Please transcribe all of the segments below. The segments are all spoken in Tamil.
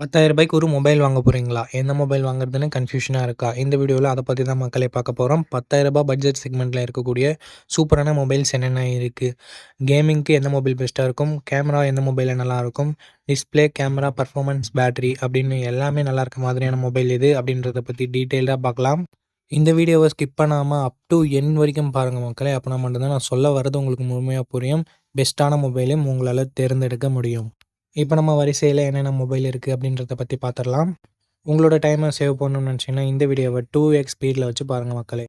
பத்தாயிரம் ரூபாய்க்கு ஒரு மொபைல் வாங்க போகிறீங்களா எந்த மொபைல் வாங்குறதுன்னு கன்ஃபியூஷனாக இருக்கா? இந்த வீடியோவில் அதை பற்றி தான் மக்களை பார்க்க போகிறோம் பத்தாயிரம் ரூபாய் பட்ஜெட் செக்மெண்ட்டில் இருக்கக்கூடிய சூப்பரான மொபைல்ஸ் என்னென்ன இருக்குது கேமிங்க்கு எந்த மொபைல் பெஸ்ட்டாக இருக்கும்? கேமரா எந்த மொபைலில் நல்லாயிருக்கும் டிஸ்பிளே கேமரா பர்ஃபார்மன்ஸ் பேட்டரி அப்படின்னு எல்லாமே நல்லா இருக்க மாதிரியான மொபைல் இது அப்படின்றத பற்றி டீட்டெயிலாக பார்க்கலாம். இந்த வீடியோவை ஸ்கிப் பண்ணாமல் அப் டு என் வரைக்கும் பாருங்கள் மக்களே. அப்போனா மட்டும்தான் நான் சொல்ல வர்றது உங்களுக்கு முழுமையாக புரியும். பெஸ்ட்டான மொபைலையும் உங்களால் தேர்ந்தெடுக்க முடியும். இப்போ நம்ம வரிசையில் என்னென்ன மொபைல் இருக்குது அப்படின்றத பற்றி பார்த்துடலாம் உங்களோட டைமை சேவ் பண்ணணும்னு நினச்சிங்கன்னா இந்த வீடியோவை டூ எக்ஸ் ஸ்பீடில் வச்சு பாருங்கள் மக்களே.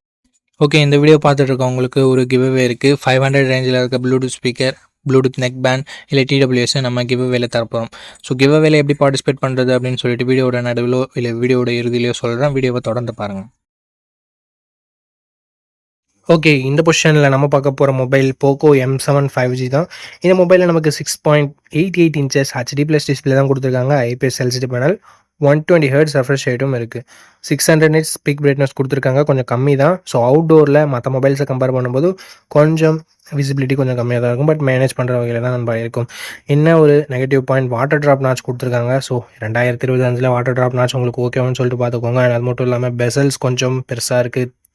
ஓகே இந்த வீடியோ பார்த்துட்டு இருக்கவங்களுக்கு ஒரு கிவ்வே இருக்குது ஃபைவ் ஹண்ட்ரட் ரேஞ்சில் இருக்க bluetooth speaker bluetooth neck band இல்லை டிடபிள்யூஎஸ் நம்ம கிவ்வேல தரப்போம் ஸோ கிவ்வேல எப்படி பார்ட்டிசிபேட் பண்ணுறது அப்படின்னு சொல்லிட்டு வீடியோட நடுவிலோ இல்லை வீடியோட இறுதியிலையோ சொல்கிறேன் வீடியோவை தொடர்ந்து பாருங்கள் ஓகே இந்த பொசிஷனில் நம்ம பார்க்க போகிற mobile Poco M seven five G தான். இந்த மொபைலில் நமக்கு six point eight eight inches HD plus display தான் கொடுத்துருக்காங்க. IPS LCD panel one twenty hertz refresh ரேட்டும் இருக்குது six hundred nits peak brightness கொடுத்துருக்காங்க. கொஞ்சம் கம்மி தான். ஸோ அவுட்டோரில் மற்ற மொபைல்ஸை கம்பேர் பண்ணும்போது கொஞ்சம் விசிபிலிட்டி கொஞ்சம் கம்மியாக தான் இருக்கும். பட் மேனேஜ் பண்ணுற வகையில் தான் நம்ம இருக்கும். என்ன ஒரு negative point water drop notch கொடுத்துருக்காங்க. ஸோ ரெண்டாயிரத்தி இருபது அஞ்சில் வாட்டர் ட்ராப் நாச் உங்களுக்கு ஓகேவான்னு சொல்லிட்டு பார்த்துக்கோங்க. அது மட்டும் இல்லாமல் பெசல்ஸ் கொஞ்சம் பெருசாக இருக்குது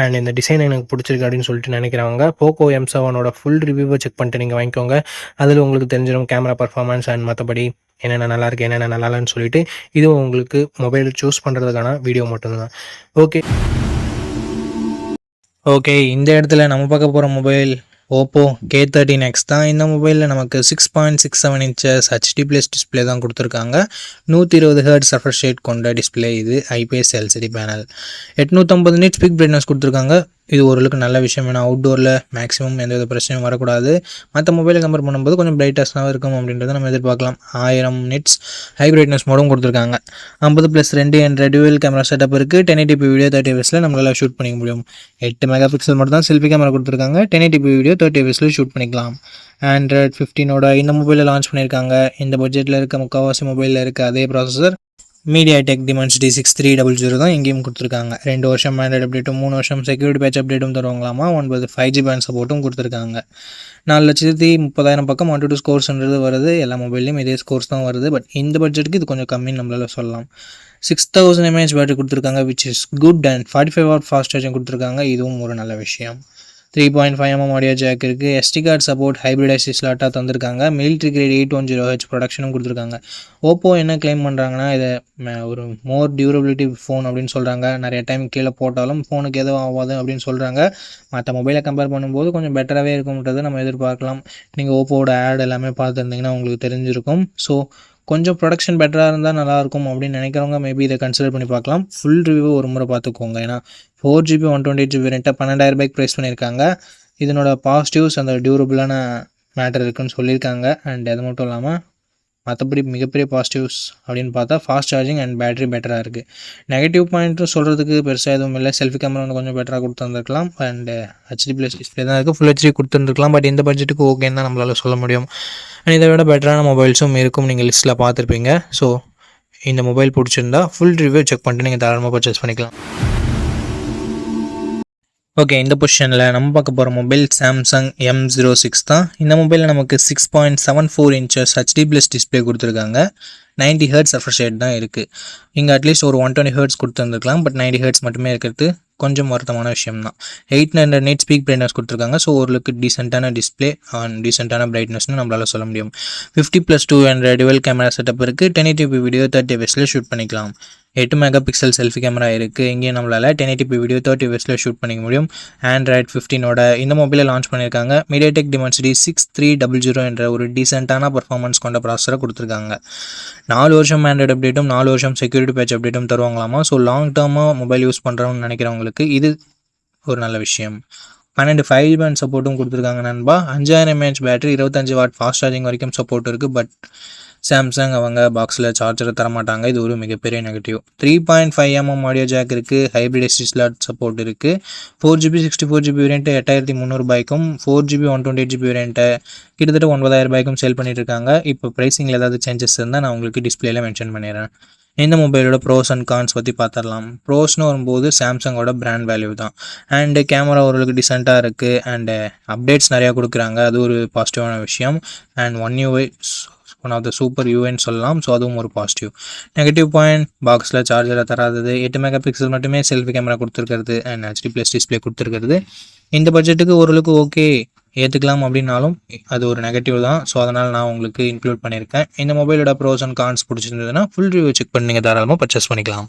அண்ட் இந்த டிசைன் எனக்கு பிடிச்சிருக்கு அப்படின்னு சொல்லிட்டு நினைக்கிறவங்க போக்கோ எம் செவனோட ஃபுல் ரிவ்யூவை செக் பண்ணிட்டு நீங்கள் வாங்கிக்கோங்க. அதில் உங்களுக்கு தெரிஞ்சிடும் கேமரா பர்ஃபார்மன்ஸ் அண்ட் மற்றபடி என்னென்ன நல்லா இருக்குது என்னென்ன நல்லா இல்லைன்னு சொல்லிட்டு. இதுவும் உங்களுக்கு மொபைல் சூஸ் பண்ணுறதுக்கான வீடியோ மட்டும்தான். ஓகே ஓகே இந்த இடத்துல நம்ம பார்க்க போகிற mobile Oppo K thirteen X தான் இந்த மொபைலில் நமக்கு six point six seven inches HD plus display தான் கொடுத்துருக்காங்க. நூற்றி இருபது ஹர்ட் சஃபர் ஷேட் கொண்ட டிஸ்பிளே இது ஐபிஎஸ் எல்சிடி பேனல் எட்நூற்றம்பது நிட் ஸ்பீக் பிரைட்னஸ் கொடுத்துருக்காங்க. இது ஓரளவுக்கு நல்ல விஷயம். ஏன்னா அவுட்டோரில் மேக்ஸிமம் எந்த வித பிரச்சனையும் வரக்கூடாது. மற்ற மொபைலை கம்பேர் பண்ணும்போது கொஞ்சம் பிரைட்டஸ்டாக இருக்கும் அப்படின்றத நம்ம எதிர்பார்க்கலாம். ஆயிரம் நிட்ஸ் ஹை பிரைட்னஸ் மோடும் கொடுத்துருக்காங்க. ஐம்பது ப்ளஸ் ரெண்டு என்ற டியூவல் கேமரா செட்டப் இருக்குது ten eighty P video thirty எஃப்எஸில் நம்மளால் ஷூட் பண்ணிக்க முடியும். எட்டு மெகா பிக்சல் மட்டும் தான் செல்ஃபி கேமரா கொடுத்துருக்காங்க ten eighty P video thirty எஃப்எஸில் shoot பண்ணிக்கலாம். ஆண்ட்ராய்ட் ஃபிஃப்டீனோட இந்த மொபைலில் லான்ச் பண்ணியிருக்காங்க. இந்த பட்ஜெட்டில் இருக்க முக்கால்வாசி மொபைலில் இருக்க அதே processor MediaTek D six three double zero தான் எங்கேயும் கொடுத்துருக்காங்க. ரெண்டு வருஷம் ஆண்ட்ராய்டு அப்டேட்டும் மூணு வருஷம் செக்யூரிட்டி பேட்ச் அப்டேட்டும் தருவாங்களாமா? ஒன்பது ஃபைவ் ஜி பேண்ட் சப்போர்ட்டும் கொடுத்துருக்காங்க. நாலு லட்சத்தி முப்பதாயிரம் பக்கம் ஒன் டூ ஸ்கோர்ஸ்ன்றது வருது. எல்லா மொபைல்லையும் இதே ஸ்கோர்ஸ் தான் வருது. பட் இந்த பட்ஜெட்டுக்கு இது கொஞ்சம் கம்மின்னு நம்மளால் சொல்லலாம். சிக்ஸ் தௌசண்ட் எம்ஏஹெச் பேட்டரி கொடுத்துருக்காங்க which is good and forty five watt fast charging கொடுத்துருக்காங்க. இதுவும் ஒரு நல்ல விஷயம். Three point five mm audio jack இருக்குது எஸ்டி கார்டு சப்போர்ட் ஹைப்ரிட் ஸ்லாட்டாக தந்திருக்காங்க. Military grade eight one zero H ப்ரொடக்ஷனும் கொடுத்துருக்காங்க. ஓப்போ என்ன க்ளைம் பண்ணுறாங்கன்னா இதை ம- ஒரு மோர் டியூரபிலிட்டி ஃபோன் அப்படின்னு சொல்கிறாங்க நிறைய டைம் கீழே போட்டாலும் ஃபோனுக்கு எதுவும் ஆகாது அப்படின்னு சொல்கிறாங்க மற்ற மொபைலை கம்பேர் பண்ணும்போது கொஞ்சம் பெட்டராகவே இருக்கும்ன்றதை நம்ம எதிர்பார்க்கலாம். நீங்கள் ஓப்போவோட ஆட் எல்லாமே பார்த்துருந்தீங்கன்னா உங்களுக்கு தெரிஞ்சிருக்கும். ஸோ கொஞ்சம் ப்ரொடக்ஷன் பெட்டராக இருந்தால் நல்லாயிருக்கும் அப்படின்னு நினைக்கிறவங்க மேபி இதை கன்சிடர் பண்ணி பார்க்கலாம். ஃபுல் ரிவ்யூ ஒரு முறை பார்த்துக்கோங்க. ஏன்னா four GB one twenty eight GB ரெண்ட்டை பன்னெண்டாயிரம் ரூபாய்க்கு ப்ரைஸ் பண்ணியிருக்காங்க. இதனோட பாசிட்டிவ்ஸ் அந்த டியூரபிளான மேட்டர் இருக்குன்னு சொல்லியிருக்காங்க. அண்ட் அது மட்டும் இல்லாமல் மற்றபடி மிகப்பெரிய பாசிட்டிவ்ஸ் அப்படின்னு பார்த்தா ஃபாஸ்ட் சார்ஜிங் அண்ட் பேட்டரி பெட்டராக இருக்குது நெகட்டிவ் பாயிண்ட்டும் சொல்கிறதுக்கு பெருசாக எதுவும் இல்லை. செல்ஃபி கேமரா ஒன்று கொஞ்சம் பெட்டராக கொடுத்துருந்துருக்கலாம். And HD uh, plus display தான் இருக்குது ஃபுல் ஹெச்டி கொடுத்துருந்துருக்கலாம். பட் இந்த பட்ஜெட்டுக்கு ஓகேன்னு தான் நம்மளால சொல்ல முடியும். அண்ட் இதை விட பெட்டரான மொபைல்ஸும் இருக்கும். நீங்கள் லிஸ்ட்டில் பார்த்துருப்பீங்க. ஸோ இந்த மொபைல் பிடிச்சிருந்தா ஃபுல் ரிவ்யூ செக் பண்ணிட்டு நீங்கள் தாராளமாக பர்ச்சேஸ் பண்ணிக்கலாம். ஓகே இந்த பொசிஷனில் நம்ம பார்க்க போகிற mobile Samsung M zero six தான். இந்த மொபைலில் நமக்கு six point seven four inches HD plus display கொடுத்துருக்காங்க. நைன்டி ஹர்ட்ஸ் ரெஃப்ரெஷ் ரேட் தான் இருக்குது இங்கே அட்லீஸ்ட் ஒரு ஒன் டுவெண்ட்டி ஹர்ட்ஸ் கொடுத்துருந்துருக்கலாம் பட் நைன்டி ஹர்ட்ஸ் மட்டுமே இருக்கிறது கொஞ்சம் வருத்தமான விஷயம் தான் eight hundred nit peak brightness கொடுத்துருக்காங்க. ஸோ ஓரளவுக்கு டீசெண்டான டிஸ்பிளே அண்ட் டீசெண்டான பிரைட்னஸ்னு நம்மளால சொல்ல முடியும். Fifty plus two hundred dual camera setup இருக்குது ten eighty P video thirty எஃப்எஸில் shoot பண்ணிக்கலாம். எட்டு மெகா பிக்சல் செல்ஃபி கேமரா இருக்குது இங்கேயும் நம்மளால் ten eighty P video thirty எஃப்எஸில் shoot பண்ணிக்க முடியும். ஆண்ட்ராய்ட் ஃபிஃப்டினோட இந்த மொபைலை லான்ச் பண்ணியிருக்காங்க MediaTek Dimensity six three double zero என்ற ஒரு டீசெண்டான பர்ஃபார்மன்ஸ் கொண்ட ப்ராசரை கொடுத்துருக்காங்க. நாலு வருஷம் ஆண்ட்ராய்டு அப்டேட்டும் நாலு வருஷம் செக்யூரிட்டி பேட்ச் அப்டேட்டும் தருவாங்களாமா? ஸோ லாங் டேர்மாக மொபைல் யூஸ் பண்ணுறோம்னு நினைக்கிறவங்களுக்கு இது ஒரு நல்ல விஷயம். பன்னெண்டு ஃபைவ் பேண்ட் சப்போர்ட்டும் கொடுத்துருக்காங்க நண்பா. அஞ்சாயிரம் எம்ஏஹெச் பேட்டரி இருபத்தஞ்சு வாட் ஃபாஸ்ட் சார்ஜிங் வரைக்கும் சப்போர்ட் இருக்குது பட் சாம்சங் அவங்க பாக்ஸில் சார்ஜரை தரமாட்டாங்க. இது ஒரு மிகப்பெரிய negative three point five mm audio jack இருக்குது ஹைப்ரிட் எஸ்டி ஸ்லாட் சப்போர்ட் இருக்குது four GB sixty four GB variant எட்டாயிரத்தி முந்நூறுபாய்க்கும் four GB one twenty eight GB வேரியண்ட்டை கிட்டத்தட்ட ஒன்பதாயிரம் ரூபாய்க்கும் சேல் பண்ணிட்டு இருக்காங்க இப்போ ப்ரைஸிங்கில் ஏதாவது சேஞ்சஸ் இருந்தால் நான் உங்களுக்கு டிஸ்பிளேல மென்ஷன் பண்ணிடுறேன். இந்த மொபைலோட ப்ரோஸ் அண்ட் கான்ஸ் பற்றி பார்த்துடலாம் ப்ரோஸ்னு வரும்போது சாம்சங்கோட பிராண்ட் வேல்யூ தான். அண்டு கேமரா ஓரளவுக்கு டிசென்ட்டாக இருக்குது அண்டு அப்டேட்ஸ் நிறையா கொடுக்குறாங்க. அது ஒரு பாசிட்டிவான விஷயம். And one UI one of the super யூஎன்னு சொல்லலாம். ஸோ அதுவும் ஒரு பாசிட்டிவ் நெகட்டிவ் பாயிண்ட் பாக்ஸில் சார்ஜரை தராதது. எட்டு மெகா பிக்சல் மட்டுமே செல்ஃபி கேமரா கொடுத்துருக்கிறது. அண்ட் ஹெச்டி ப்ளஸ் டிஸ்பிளே கொடுத்துருக்கிறது. இந்த பட்ஜெட்டுக்கு ஓரளவுக்கு ஓகே ஏற்றுக்கலாம் அப்படின்னாலும் அது ஒரு நெகட்டிவ் தான். ஸோ அதனால் நான் உங்களுக்கு இன்க்ளூட் பண்ணியிருக்கேன். இந்த மொபைலோட ப்ரோஸ் அண்ட் கான்ஸ் பிடிச்சிருந்ததுன்னா ஃபுல் ரிவ்யூ செக் பண்ணி நீங்கள் தாராளமாக பர்ச்சேஸ் பண்ணிக்கலாம்.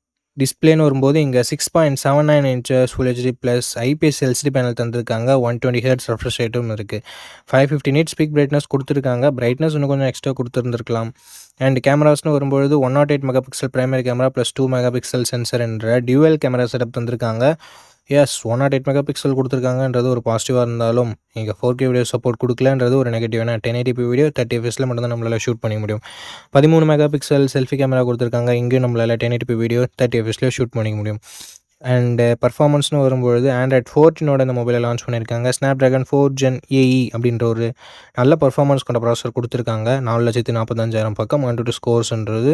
டிஸ்பிளேன்னு வரும்போது இங்கே six point seven nine inches full HD plus IPS LCD panel தந்திருக்காங்க. ஒன் டுவெண்ட்டி ஹெர்ட்ஸ் ரெஃப்ரெஷ் ரேட்டும் இருக்குது five fifty nit peak brightness கொடுத்துருக்காங்க. பிரைட்னஸ் இன்னும் கொஞ்சம் எக்ஸ்ட்ரா கொடுத்துருந்துருக்கலாம். அண்ட் கேமராஸ்னு வரும்பொழுது one nought eight mega pixel primary camera plus two mega pixel sensor என்ற டியூவல் கேமரா செட்டப் தந்திருக்காங்க. Yes one nought eight mega pixel கொடுத்துருக்காங்கன்றது ஒரு பாசிட்டிவாக இருந்தாலும் இங்கே ஃபோர் கே வீடியோ சப்போர்ட் கொடுக்கலன்றது ஒரு நெகட்டிவ் ஏன்னா டென் எயிட்டி வீடியோ தேர்ட்டி எஃப்எஸில் மட்டும் தான் நம்மளால் ஷூட் பண்ண முடியும். பதிமூணு மெகா பிக்சல் செல்ஃபி கேமரா கொடுத்துருக்காங்க. இங்கேயும் நம்மளால் டென் எயிட்டி வீடியோ தேர்ட்டி எஃப்எஸில் ஷூட் பண்ணிக்க முடியும். அண்டு பர்ஃபார்மன்ஸ்னு uh, வரும்பொழுது ஆண்ட்ராய்ட் ஃபோர்டினோட இந்த மொபைலை லான்ச் பண்ணியிருக்காங்க. Snapdragon four gen AE அப்படின்ற ஒரு நல்ல பர்ஃபார்மன்ஸ் கொண்ட ப்ராசர் கொடுத்துருக்காங்க. நாலு லட்சத்தி நாற்பத்தஞ்சாயிரம் பக்கம் one two ஸ்கோர்ஸ்ன்றது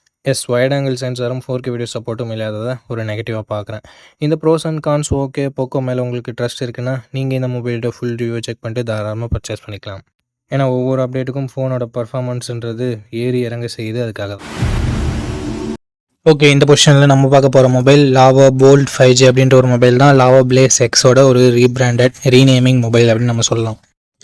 S wide angle சென்சாரும் ஃபோர் கே வீடியோ சப்போர்ட்டும் இல்லாததை ஒரு நெகட்டிவாக பார்க்குறேன் இந்த pros and cons okay Poco மேலே உங்களுக்கு ட்ரஸ்ட் இருக்குன்னா நீங்கள் இந்த மொபைலோட ஃபுல் ரிவ்யூ செக் பண்ணிட்டு தாராளமாக பர்ச்சேஸ் பண்ணிக்கலாம். ஏன்னா ஒவ்வொரு அப்டேட்டுக்கும் ஃபோனோட பர்ஃபார்மன்ஸ்ன்றது ஏறி இறங்க செய்யுது அதுக்காக தான். ஓகே இந்த பொசிஷனில் நம்ம பார்க்க போகிற mobile Lava bold five G அப்படின்ற ஒரு மொபைல் தான் லாவா பிளேஸ் எக்ஸோட ஒரு ரீபிராண்டட் ரீநேமிங் மொபைல் அப்படின்னு நம்ம சொல்லலாம்.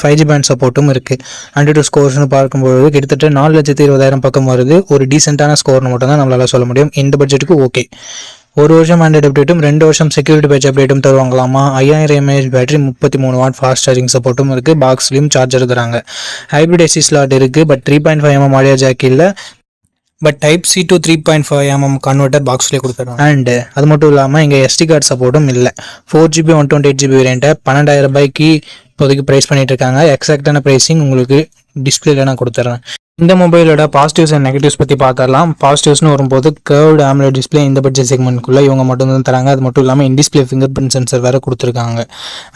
ஃபைவ் ஜி பேண்ட் சப்போர்ட்டும் இருக்குது ஹண்ட்ரட் டூ ஸ்கோர்ஸ்னு பார்க்கும்போது கிட்டத்தட்ட நாலு லட்சத்தி இருபதாயிரம் பக்கம் வருது. ஒரு டீசெண்டான ஸ்கோர்னு மட்டும் தான் நம்மளால் சொல்ல முடியும். இந்த பட்ஜெட்டுக்கு ஓகே ஒரு வருஷம் ஆண்ட்ராய்டு அப்டேட்டும் ரெண்டு வருஷம் செக்யூரிட்டி பேட்ச் அப்டேட்டும் தருவாங்களாமா? ஐயாயிரம் எம்ஏஹெச் பேட்டரி முப்பத்தி மூணு வாட் ஃபாஸ்ட் சார்ஜிங் சப்போர்ட்டும் இருக்குது பாக்ஸ்லையும் சார்ஜர் தராங்க. ஹைப்ரிட் ஏசி ஸ்லாட் இருக்குது but three point five mm audio jack இல்லை. But type C to three point five mm converter பாக்ஸ்லேயே கொடுத்துருவோம் அண்ட் அது மட்டும் இல்லாமல் இங்கே எஸ்டி கார்டு சப்போர்ட்டும் இல்லை. Four GB one twenty eight GB வேரியண்ட்டை பன்னெண்டாயிரம் ரூபாய்க்கு இப்போதைக்கு ப்ரைஸ் பண்ணிட்டு இருக்காங்க. எக்ஸாக்டான ப்ரைஸிங் உங்களுக்கு டிஸ்பிளேல நான் கொடுத்துட்றேன். இந்த மொபைலோட பாசிட்டிவ்ஸ் அண்ட் நெகட்டிவ்ஸ் பற்றி பார்த்துடலாம். பாசிட்டிவ்ஸ்னு வரும்போது கேர்வ்டு ஆம்லெட் டிஸ்பிளே இந்த பட்ஜெட் செக்மெண்ட்குள்ளே இவங்க மட்டும் தான் தராங்க. அது மட்டும் இல்லாமல் இன்டிஸ்பிளே ஃபிங்கர் பிரிண்ட் சென்சர் வேறு கொடுத்துருக்காங்க.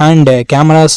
அண்ட் கேமராஸ்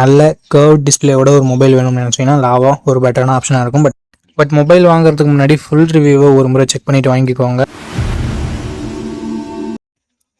நல்ல கர்வ் டிஸ்பிளேயோட ஒரு மொபைல் வேணும்னு நினச்சிங்கன்னா லாவா ஒரு பெட்டரான ஆப்ஷனாக இருக்கும். பட் பட் மொபைல் வாங்குறதுக்கு முன்னாடி ஃபுல் ரிவ்யூவை ஒரு முறை செக் பண்ணிவிட்டு வாங்கிக்கோங்க.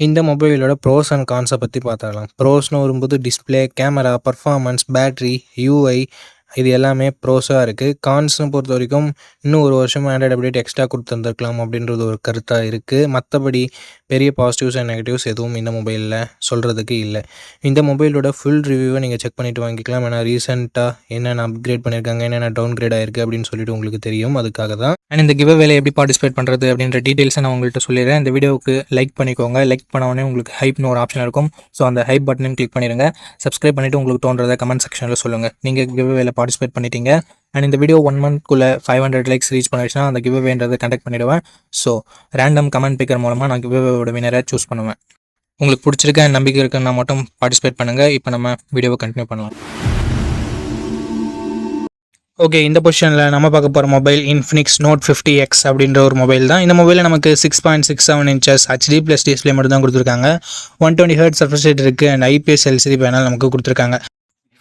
இந்த மொபைலோட ப்ரோஸ் அண்ட் கான்ஸை பற்றி பார்த்துடலாம். ப்ரோஸ்னு வரும்போது display camera performance battery UI இது எல்லாமே ப்ரோஸாக இருக்குது கான்ஸ்னு பொறுத்த வரைக்கும் இன்னும் ஒரு வருஷம் ஆண்ட்ராய்டு அப்டேட் எக்ஸ்ட்ரா கொடுத்துருந்துருக்கலாம் அப்படின்றது ஒரு கருத்தாக இருக்குது மற்றபடி பெரிய பாசிட்டிவ்ஸ் அண்ட் நெகட்டிவ்ஸ் எதுவும் இந்த மொபைலில் சொல்கிறதுக்கு இல்லை. இந்த மொபைலோட ஃபுல் ரிவ்யூவை நீங்கள் செக் பண்ணிவிட்டு வாங்கிக்கலாம். ஏன்னா ரீசெண்டாக என்னென்ன அப்கிரேட் பண்ணியிருக்காங்க என்னென்ன டவுன் கிரேட் ஆயிருக்கு அப்படின்னு சொல்லிட்டு உங்களுக்கு தெரியும். அதுக்காக தான். அண்ட் இந்த கிவ் வேலை எப்படி பார்ட்டிசிபேட் பண்ணுறது அப்படின்ற டீட்டெயில்ஸை நான் உங்கள்கிட்ட சொல்லிடுறேன். இந்த வீடியோவுக்கு லைக் பண்ணிக்கோங்க. லைக் பண்ணவொடனே உங்களுக்கு ஹைப்னு ஒரு ஆப்ஷன் இருக்கும். ஸோ அந்த ஹைப் பட்டனையும் கிளிக் பண்ணிடுங்க. சப்ஸ்கிரைப் பண்ணிவிட்டு உங்களுக்கு தோன்றதை கமெண்ட் செக்ஷனில் சொல்லுங்கள் நீங்கள் கிவ் வேலை பார்ட்டிசிபேட் பண்ணிட்டீங்க. அண்ட் இந்த வீடியோ ஒன் மந்த்க்குள்ளே ஃபைவ் ஹண்ட்ரட் லைக்ஸ் ரீச் பண்ணிடுச்சுன்னா அந்த கிவ்வேன்றதை கண்டக்ட் பண்ணிவிடுவேன் ஸோ ரேண்டம் கமெண்ட் பிக்கர் மூலமாக நான் கிவ்வேவோட வினரை சூஸ் பண்ணுவேன். உங்களுக்கு பிடிச்சிருக்க நம்பிக்கை இருக்குன்னா மட்டும் பார்ட்டிசிபேட் பண்ணுங்கள் இப்போ நம்ம வீடியோவை கண்டினியூ பண்ணலாம். ஓகே இந்த பொசிஷனில் நம்ம பார்க்க போகிற mobile Infinix Note fifty X அப்படின்ற ஒரு மொபைல் தான். இந்த மொபைலில் நமக்கு six point six seven inches HD plus display மட்டும் தான் கொடுத்துருக்காங்க. One twenty hertz refresh rate இருக்குது அண்ட் ஐபிஎஸ் எல்சிடி பேனல் நமக்கு கொடுத்துருக்காங்க.